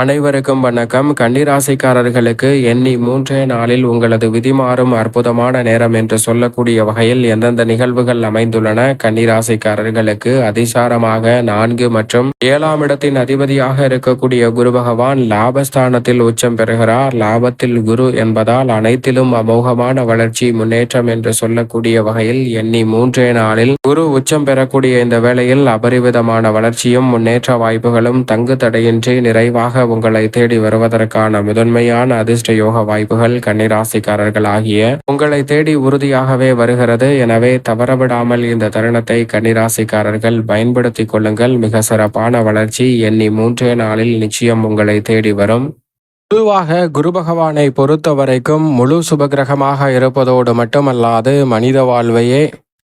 அனைவருக்கும் வணக்கம். கன்னிராசிக்காரர்களுக்கு எண்ணி மூன்றே நாளில் உங்களது விதிமாறும் அற்புதமான நேரம் என்று சொல்லக்கூடிய வகையில் எந்தெந்த நிகழ்வுகள் அமைந்துள்ளன? கன்னிராசிக்காரர்களுக்கு அதிசாரமாக நான்கு மற்றும் ஏழாம் இடத்தின் அதிபதியாக இருக்கக்கூடிய குரு பகவான் லாபஸ்தானத்தில் உச்சம் பெறுகிறார். லாபத்தில் குரு என்பதால் அனைத்திலும் அமோகமான வளர்ச்சி முன்னேற்றம் என்று சொல்லக்கூடிய வகையில் எண்ணி மூன்றே நாளில் குரு உச்சம் பெறக்கூடிய இந்த வேளையில் அபரிவிதமான வளர்ச்சியும் முன்னேற்ற வாய்ப்புகளும் தங்கு தடையின்றி நிறைவாக உங்களை தேடி வருவதற்கான முதன்மையான அதிர்ஷ்ட யோக வாய்ப்புகள் கன்னிராசிக்காரர்கள் ஆகிய உங்களை தேடி உறுதியாகவே வருகிறது. எனவே தவறவிடாமல் இந்த தருணத்தை கன்னிராசிக்காரர்கள் பயன்படுத்திக் கொள்ளுங்கள். மிக சிறப்பான வளர்ச்சி. எண்ணி மூன்றே நாளில் நிச்சயம் உங்களை தேடி வரும். பொதுவாக குரு பகவானை பொறுத்த வரைக்கும் முழு சுபகிரகமாக இருப்பதோடு மட்டுமல்லாது மனித வாழ்வையே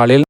நாளில்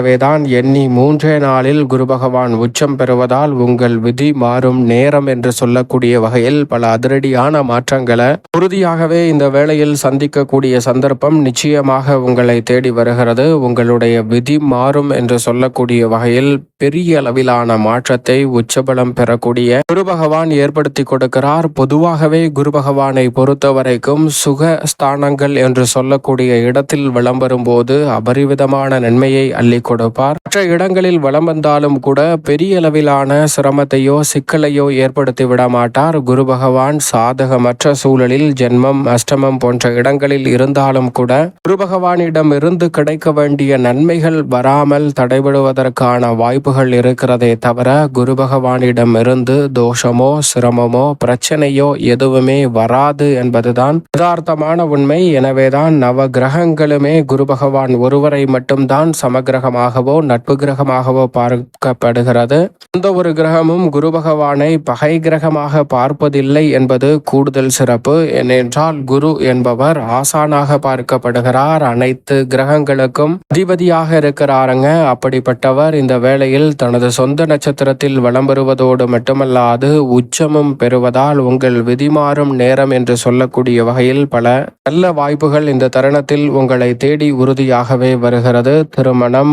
எனவேதான் எண்ணி மூன்றே நாளில் குரு பகவான் உச்சம் பெறுவதால் உங்கள் விதி மாறும் நேரம் என்று சொல்லக்கூடிய வகையில் பல அதிரடியான மாற்றங்களை உறுதியாகவே இந்த வேளையில் சந்திக்கக்கூடிய சந்தர்ப்பம் நிச்சயமாக உங்களை தேடி வருகிறது. உங்களுடைய விதி மாறும் என்று சொல்லக்கூடிய வகையில் பெரிய அளவிலான மாற்றத்தை உச்சபலம் பெறக்கூடிய குரு பகவான் ஏற்படுத்தி கொடுக்கிறார். பொதுவாகவே குரு பகவானை பொறுத்த வரைக்கும் சுக ஸ்தானங்கள் என்று சொல்லக்கூடிய இடத்தில் விளம்பரும் போது அபரிவிதமான நன்மையை அள்ளி கொடுப்பார். மற்ற இடங்களில் வளம் வந்தாலும் கூட பெரிய அளவிலான சிரமத்தையோ சிக்கலையோ ஏற்படுத்தி விட மாட்டார். குரு பகவான் சாதகமற்ற சூழலில் ஜென்மம் அஷ்டமம் போன்ற இடங்களில் இருந்தாலும் கூட குருபகவானிடம் இருந்து கிடைக்க வேண்டிய நன்மைகள் வராமல் தடைபடுவதற்கான வாய்ப்புகள் இருக்கிறதே தவிர குருபகவானிடம் இருந்து தோஷமோ சிரமமோ பிரச்சனையோ எதுவுமே வராது என்பதுதான் யதார்த்தமான உண்மை. எனவேதான் நவ கிரகங்களுமே குருபகவான் ஒருவரை மட்டும்தான் சமகிரகமாகவோ நட்பு கிரகமாகவோ பார்க்கப்படுகிறது. எந்த ஒரு கிரகமும் குரு பகவானை பகை கிரகமாக பார்ப்பதில்லை என்பது கூடுதல் சிறப்பு. ஏனென்றால் குரு என்பவர் ஆசானாக பார்க்கப்படுகிறார். அனைத்து கிரகங்களுக்கும் அதிபதியாக இருக்கிறாருங்க. அப்படிப்பட்டவர் இந்த வேளையில் தனது சொந்த நட்சத்திரத்தில் வளம் பெறுவதோடு மட்டுமல்லாது உச்சமும் பெறுவதால் உங்கள் விதிமாறும் நேரம் என்று சொல்லக்கூடிய வகையில் பல நல்ல வாய்ப்புகள் இந்த தருணத்தில் உங்களை தேடி உறுதியாகவே வருகிறது. திருமணம்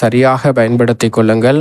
சரியாக பயன்படுத்திக் கொள்ளுங்கள்.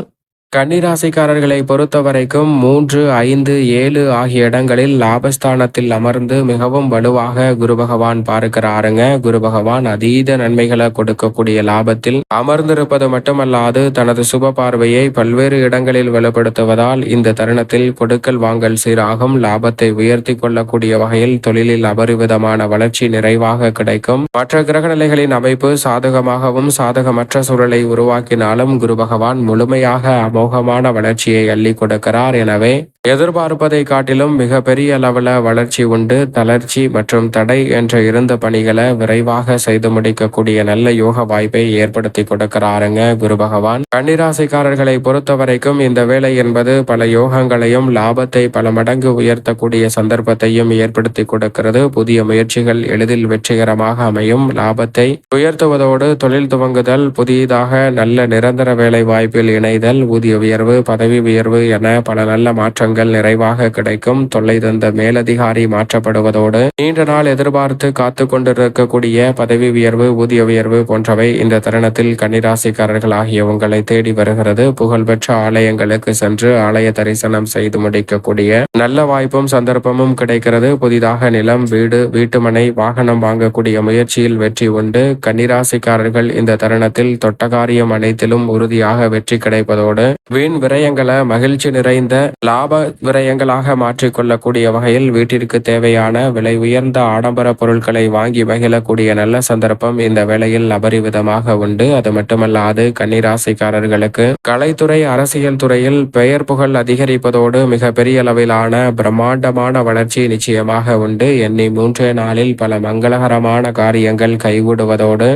கன்னிராசிக்காரர்களை பொறுத்தவரைக்கும் மூன்று ஐந்து ஏழு ஆகிய இடங்களில் லாபஸ்தானத்தில் அமர்ந்து மிகவும் வலுவாக குரு பகவான் பார்க்கிறாருங்க. குரு பகவான் அதீத நன்மைகளை கொடுக்கக்கூடிய லாபத்தில் அமர்ந்திருப்பது மட்டுமல்லாது தனது சுப பார்வையை பல்வேறு இடங்களில் வலுப்படுத்துவதால் இந்த தருணத்தில் கொடுக்கல் வாங்கல் சீராகும். லாபத்தை உயர்த்தி கொள்ளக்கூடிய வகையில் தொழிலில் அபரிவிதமான வளர்ச்சி நிறைவாக கிடைக்கும். மற்ற கிரகநிலைகளின் அமைப்பு சாதகமாகவும் சாதகமற்ற சூழலை உருவாக்கினாலும் குரு பகவான் முழுமையாக அமோகமான வளர்ச்சியை அள்ளி கொடுக்கிறார். எனவே எதிர்பார்ப்பதை காட்டிலும் மிக பெரிய அளவில் வளர்ச்சி உண்டு. தளர்ச்சி மற்றும் தடை என்ற இருந்த பணிகளை விரைவாக செய்து முடிக்கக்கூடிய நல்ல யோக வாய்ப்பை ஏற்படுத்தி கொடுக்கிறாருங்க குரு பகவான் கன்னிராசிக்காரர்களை பொறுத்த வரைக்கும் இந்த வேலை என்பது பல யோகங்களையும் லாபத்தை பல மடங்கு உயர்த்தக்கூடிய சந்தர்ப்பத்தையும் ஏற்படுத்தி கொடுக்கிறது. புதிய முயற்சிகள் எளிதில் வெற்றிகரமாக அமையும். லாபத்தை உயர்த்துவதோடு தொழில் துவங்குதல் புதியதாக நல்ல நிரந்தர வேலை வாய்ப்பில் இணைதல் ஊதிய உயர்வு பதவி உயர்வு என பல நல்ல மாற்றங்கள் நிறைவாக கிடைக்கும். தொல்லை தந்த மேலதிகாரி மாற்றப்படுவதோடு நீண்ட நாள் எதிர்பார்த்து காத்து கொண்டிருக்கக்கூடிய பதவி உயர்வு ஊதிய உயர்வு போன்றவை இந்த தருணத்தில் கன்னிராசிக்காரர்கள் ஆகிய உங்களை தேடி வருகிறது. புகழ்பெற்ற ஆலயங்களுக்கு சென்று ஆலய தரிசனம் செய்து முடிக்கக்கூடிய நல்ல வாய்ப்பும் சந்தர்ப்பமும் கிடைக்கிறது. புதிதாக நிலம் வீடு வீட்டுமனை வாகனம் வாங்கக்கூடிய முயற்சியில் வெற்றி உண்டு. கன்னிராசிக்காரர்கள் இந்த தருணத்தில் தொட்டகாரியம் அனைத்திலும் உறுதியாக வெற்றி கிடைப்பதோடு வீண் விரயங்களை மகிழ்ச்சி நிறைந்த லாப விரயங்களாக மாற்றிக்கொள்ளக்கூடிய வகையில் வீட்டிற்கு தேவையான விலை உயர்ந்த ஆடம்பர பொருட்களை வாங்கி மகிழக்கூடிய நல்ல சந்தர்ப்பம் இந்த வேளையில் அபரிவிதமாக உண்டு. அது மட்டுமல்லாது கன்னிராசிக்காரர்களுக்கு கலைத்துறை அரசியல் துறையில் பெயர் புகழ் அதிகரிப்பதோடு மிக பெரிய அளவிலான பிரம்மாண்டமான வளர்ச்சி நிச்சயமாக உண்டு. எண்ணி மூன்றே நாளில் பல மங்களகரமான காரியங்கள் கைகூடுவதோடு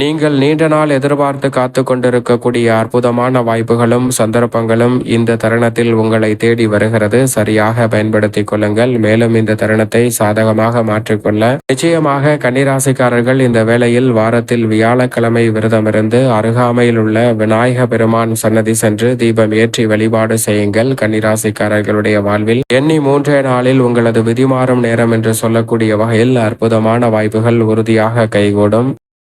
நீங்கள் நீண்ட நாள் எதிர்பார்த்து காத்து கொண்டிருக்கக்கூடிய அற்புதமான வாய்ப்புகளும் சந்தர்ப்பங்களும் இந்த தருணத்தில் உங்களை தேடி வருகிறது. சரியாக பயன்படுத்திக் கொள்ளுங்கள். மேலும் இந்த தருணத்தை சாதகமாக மாற்றிக்கொள்ள நிச்சயமாக கன்னிராசிக்காரர்கள் இந்த வேளையில் வாரத்தில் வியாழக்கிழமை விரதமிருந்து அருகாமையில் உள்ள விநாயக பெருமான் சன்னதி சென்று தீபம் ஏற்றி வழிபாடு செய்யுங்கள். கன்னிராசிக்காரர்களுடைய வாழ்வில் எண்ணி மூன்றே நாளில் உங்களது விதிமாறும் நேரம் என்று சொல்லக்கூடிய வகையில் அற்புதமான வாய்ப்புகள் உறுதியாக கைகூடும்.